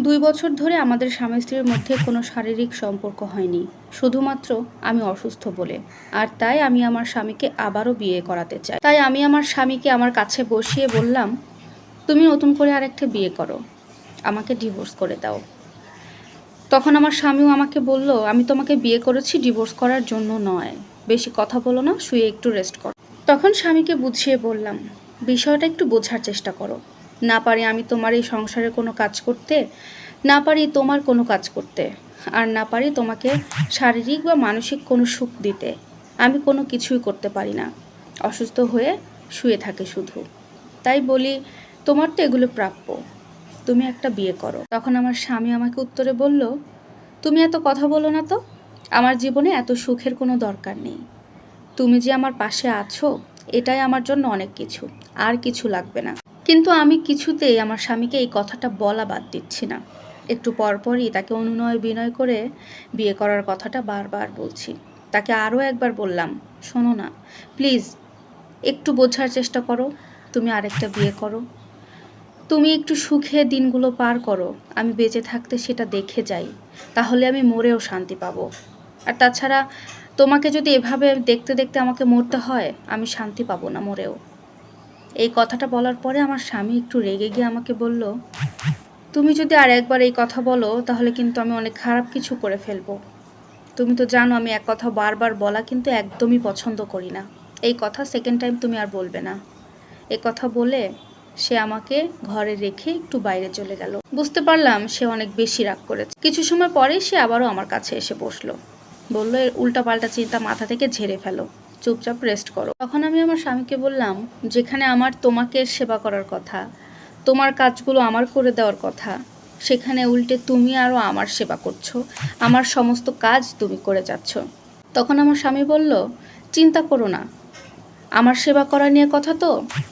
দুই বছর ধরে আমাদের স্বামী স্ত্রীর মধ্যে কোনো শারীরিক সম্পর্ক হয়নি। শুধুমাত্র আমি অসুস্থ বলে। আর তাই আমি আমার স্বামীকে আবারও বিয়ে করাতে চাই। তাই আমি আমার স্বামীকে আমার কাছে বসিয়ে বললাম, তুমি নতুন করে আরেকটা বিয়ে করো। আমাকে ডিভোর্স করে দাও। তখন আমার স্বামীও আমাকে বলল, আমি তোমাকে বিয়ে করেছি ডিভোর্স করার জন্য নয়। বেশি কথা বলো না, শুয়ে একটু রেস্ট করো। তখন স্বামীকে বুঝিয়ে বললাম, বিষয়টা একটু বোঝার চেষ্টা করো। না পারি আমি তোমার এই সংসারে কোনো কাজ করতে, না পারি তোমার কোনো কাজ করতে, আর না পারি তোমাকে শারীরিক বা মানসিক কোনো সুখ দিতে, আমি কোনো কিছুই করতে পারি না। অসুস্থ হয়ে শুয়ে থাকে শুধু। তাই বলি, তোমার তো এগুলো প্রাপ্য। তুমি একটা বিয়ে করো। তখন আমার স্বামী আমাকে উত্তরে বলল, তুমি এত কথা বলো না তো। আমার জীবনে এত সুখের কোনো দরকার নেই। তুমি যে আমার পাশে আছো, এটাই আমার জন্য অনেক কিছু। আর কিছু লাগবে না। কিন্তু আমি কিছুতেই আমার স্বামীকে এই কথাটা বলা বাদ দিচ্ছি না। একটু পরপরই তাকে অনুনয় বিনয় করে বিয়ে করার কথাটা বারবার বলছি। তাকে আরও একবার বললাম, শোনো না, প্লিজ একটু বোঝার চেষ্টা করো, তুমি আরেকটা বিয়ে করো। তুমি একটু সুখে দিনগুলো পার করো, আমি বেঁচে থাকতে সেটা দেখে যাই, তাহলে আমি মরেও শান্তি পাবো। আর তাছাড়া তোমাকে যদি এভাবে দেখতে দেখতে আমাকে মরতে হয়, আমি শান্তি পাবো না মরেও। এই কথাটা বলার পরে আমার স্বামী একটু রেগে গিয়ে আমাকে বলল, তুমি যদি আর একবার এই কথা বলো, তাহলে কিন্তু আমি অনেক খারাপ কিছু করে ফেলব। তুমি তো জানো আমি এক কথা বারবার বলা কিন্তু একদমই পছন্দ করি না। এই কথা সেকেন্ড টাইম তুমি আর বলবে না। এ কথা বলে সে আমাকে ঘরে রেখে একটু বাইরে চলে গেল। বুঝতে পারলাম সে অনেক বেশি রাগ করেছে। কিছু সময় পরে সে আবারও আমার কাছে এসে বসল। বলল, এর উল্টাপাল্টা চিন্তা মাথা থেকে ঝেড়ে ফেলো। চুপচাপ রেস্ট করো। তখন আমি আমার স্বামীকে বললাম, যেখানে আমার তোমাকে সেবা করার কথা, তোমার কাজগুলো আমার করে দেওয়ার কথা, সেখানে উল্টে তুমি আরও আমার সেবা করছ, আমার সমস্ত কাজ তুমি করে যাচ্ছ। তখন আমার স্বামী বলল, চিন্তা করো না, আমার সেবা করা নিয়ে কথা তো,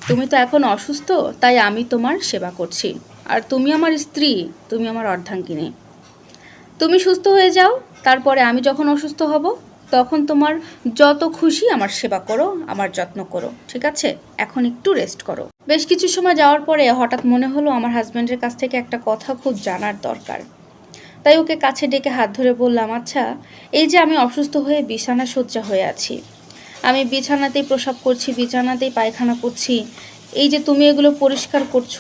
তুমি তো এখন অসুস্থ, তাই আমি তোমার সেবা করছি। আর তুমি আমার স্ত্রী, তুমি আমার অর্ধাঙ্গিনী। তুমি সুস্থ হয়ে যাও, তারপরে আমি যখন অসুস্থ হব তখন তোমার যত খুশি আমার সেবা করো, আমার যত্ন করো, ঠিক আছে? এখন একটু রেস্ট করো। বেশ কিছু সময় যাওয়ার পরে হঠাৎ মনে হলো আমার হাজব্যান্ডের কাছ থেকে একটা কথা খুব জানার দরকার। তাই ওকে কাছে ডেকে হাত ধরে বললাম আচ্ছা এই যে আমি অসুস্থ হয়ে বিছানা শয্যা হয়ে আছি। আমি বিছানাতেই প্রসাব করছি, বিছানাতেই পায়খানা করছি। এই যে তুমি এগুলো পরিষ্কার করছ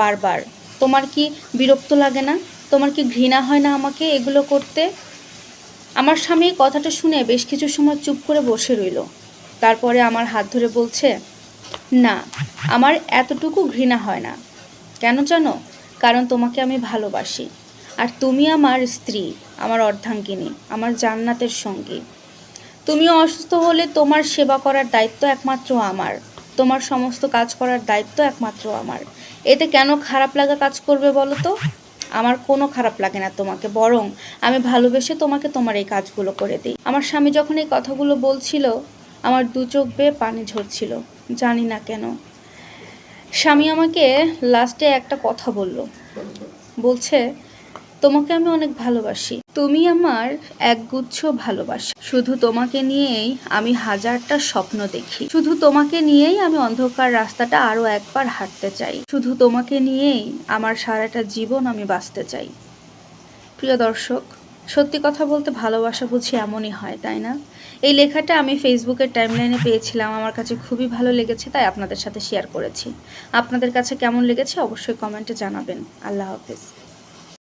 বারবার, তোমার কি বিরক্ত লাগে না? তোমার কি ঘৃণা হয় না আমাকে এগুলো করতে? আমার স্বামী কথাটা শুনে বেশ কিছু সময় চুপ করে বসে রইল। তারপরে আমার হাত ধরে বলছে, না, আমার এতটুকু ঘৃণা হয় না। কেন জানো? কারণ তোমাকে আমি ভালোবাসি। আর তুমি আমার স্ত্রী, আমার অর্ধাঙ্গিনী, আমার জান্নাতের সঙ্গী। তুমিও অসুস্থ হলে তোমার সেবা করার দায়িত্ব একমাত্র আমার। তোমার সমস্ত কাজ করার দায়িত্ব একমাত্র আমার। এতে কেন খারাপ লাগা কাজ করবে বলো তো? আমার কোনো খারাপ লাগে না তোমাকে, বরং আমি ভালোবেসে তোমাকে তোমার এই কাজগুলো করে দিই। আমার স্বামী যখন এই কথাগুলো বলছিল, আমার দু চোখ বেয়ে পানি ঝরছিল, জানি না কেন। স্বামী আমাকে লাস্টে একটা কথা বলল। বলছে তোমাকে আমি অনেক ভালোবাসি। তুমি আমার একগুচ্ছ ভালোবাসা। শুধু তোমাকে নিয়েই আমি হাজারটা স্বপ্ন দেখি। শুধু তোমাকে নিয়েই আমি অন্ধকার রাস্তাটা আরও একবার হাঁটতে চাই। শুধু তোমাকে নিয়েই আমার সারাটা জীবন আমি বাঁচতে চাই। প্রিয় দর্শক, সত্যি কথা বলতে ভালোবাসা বুঝি এমনই হয়, তাই না? এই লেখাটা আমি ফেসবুকের টাইমলাইনে পেয়েছিলাম। আমার কাছে খুবই ভালো লেগেছে, তাই আপনাদের সাথে শেয়ার করেছি। আপনাদের কাছে কেমন লেগেছে অবশ্যই কমেন্টে জানাবেন। আল্লাহ হাফেজ।